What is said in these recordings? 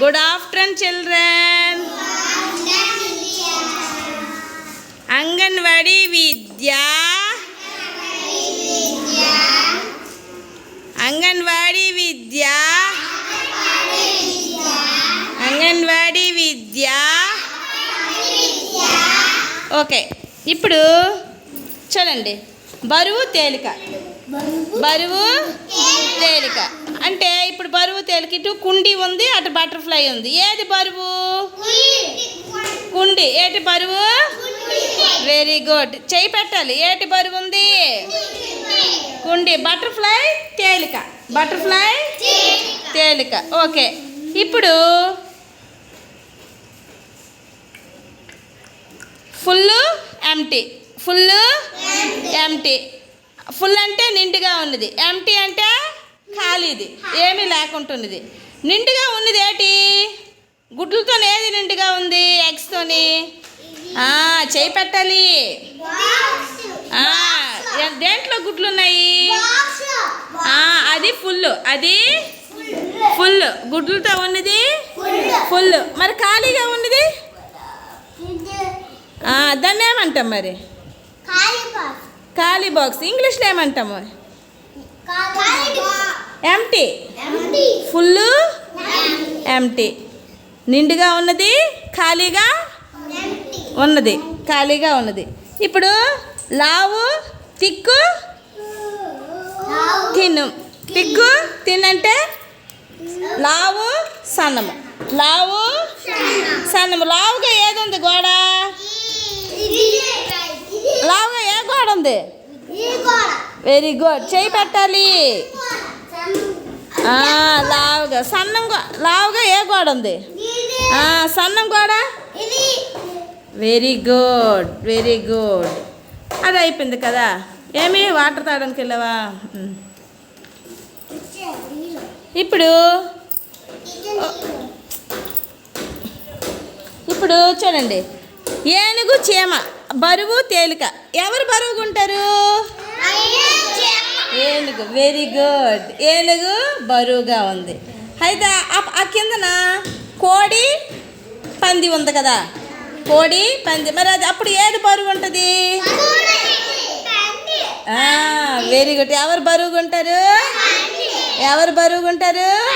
Good afternoon children Anganwadi Vidya Anganwadi Vidya Anganwadi Vidya okay ఇప్పుడు చూడండి. బరువు తేలిక. బరువు తేలిక. అంటే ఇప్పుడు బరువు తేలిక ఇటు కుండి ఉంది అటు బటర్ఫ్లై ఉంది. ఏది బరువు? కుండి. ఏటి బరువు? వెరీ గుడ్ చేయి పెట్టాలి. ఏటి బరువు ఉంది? కుండి. బటర్ఫ్లై తేలిక. బటర్ఫ్లై తేలిక. ఓకే. ఇప్పుడు full empty full empty full అంటే నిండుగా ఉన్నది. ఎంటీ అంటే ఖాళీది ఏమీ లేకుంటున్నది. నిండుగా ఉన్నది ఏంటి? గుడ్లతో ఏది నిండుగా ఉంది ఎగ్స్తోని? చేయి పెట్టాలి. దేంట్లో గుడ్లు ఉన్నాయి అది ఫుల్ అది ఫుల్ గుడ్లతో ఉన్నది ఫుల్ మరి ఖాళీగా ఉన్నది? దాన్ని ఏమంటాం మరి? ఖాళీ బాక్స్. ఇంగ్లీష్లో ఏమంటాము? ఎంటీ ఫుల్ ఎంటీ నిండుగా ఉన్నది ఖాళీగా ఉన్నది ఖాళీగా ఉన్నది. ఇప్పుడు లావు తిక్కు తిను. తిక్కు తినంటే లావు సన్నము. లావు సన్నము. లావుగా ఏది ఉంది గోడ? లావుగా ఏ గోడ ఉంది? Very good. చేయి పెట్టాలి. లావుగా. సన్నం లావుగా ఏ గోడ ఉంది? సన్నం గోడ? వెరీ గుడ్ వెరీ గుడ్ అది అయిపోయింది కదా. ఏమి? వాటర్ తాగడానికి వెళ్ళావా. ఇప్పుడు? ఇప్పుడు చూడండి. ఏనుగు చీమ బరువు తేలిక. ఎవరు బరువుగా ఉంటారు? ఏనుగు వెరీ గుడ్ ఏనుగు బరువుగా ఉంది. అయితే ఆ- కిందన కోడి పంది ఉంది కదా. కోడి పంది. మరి అది అప్పుడు ఏది బరువు ఉంటుంది? వెరీ గుడ్ ఎవరు బరువుగా ఉంటారు? ఎవరు బరువుగా ఉంటారు?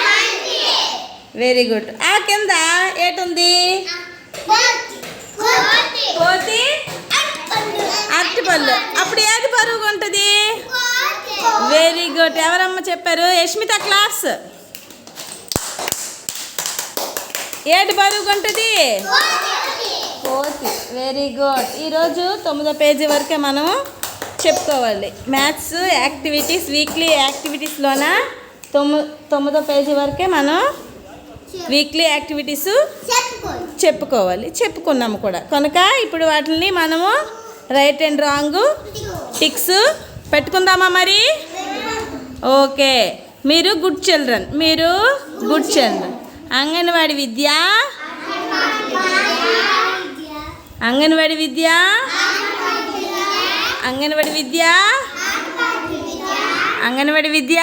వెరీ గుడ్ ఆ కింద ఏటుంది కోతి అరటిపళ్ళు అప్పుడు ఏది బరువుగా ఉంటుంది ఇంకోటి ఎవరమ్మ చెప్పారు? యష్మిత క్లాస్. ఏటి బరువుగా ఉంటుంది కోతి. వెరీ గుడ్ ఈరోజు తొమ్మిదో పేజీ వరకే మనం చెప్పుకోవాలి. మ్యాథ్స్ యాక్టివిటీస్ వీక్లీ యాక్టివిటీస్లోన తొమ్మి తొమ్మిదో పేజీ వరకే మనం వీక్లీ యాక్టివిటీస్ చెప్పుకోవాలి. చెప్పుకున్నాము కూడా. కనుక ఇప్పుడు వాటిని మనము రైట్ అండ్ రాంగ్ టిక్స్ పెట్టుకుందామా మరి? ఓకే. మీరు గుడ్ చిల్డ్రన్. మీరు గుడ్ చిల్డ్రన్. అంగన్వాడి విద్య? అంగన్వాడి విద్య? అంగన్వాడి విద్య? అంగన్వాడి విద్య?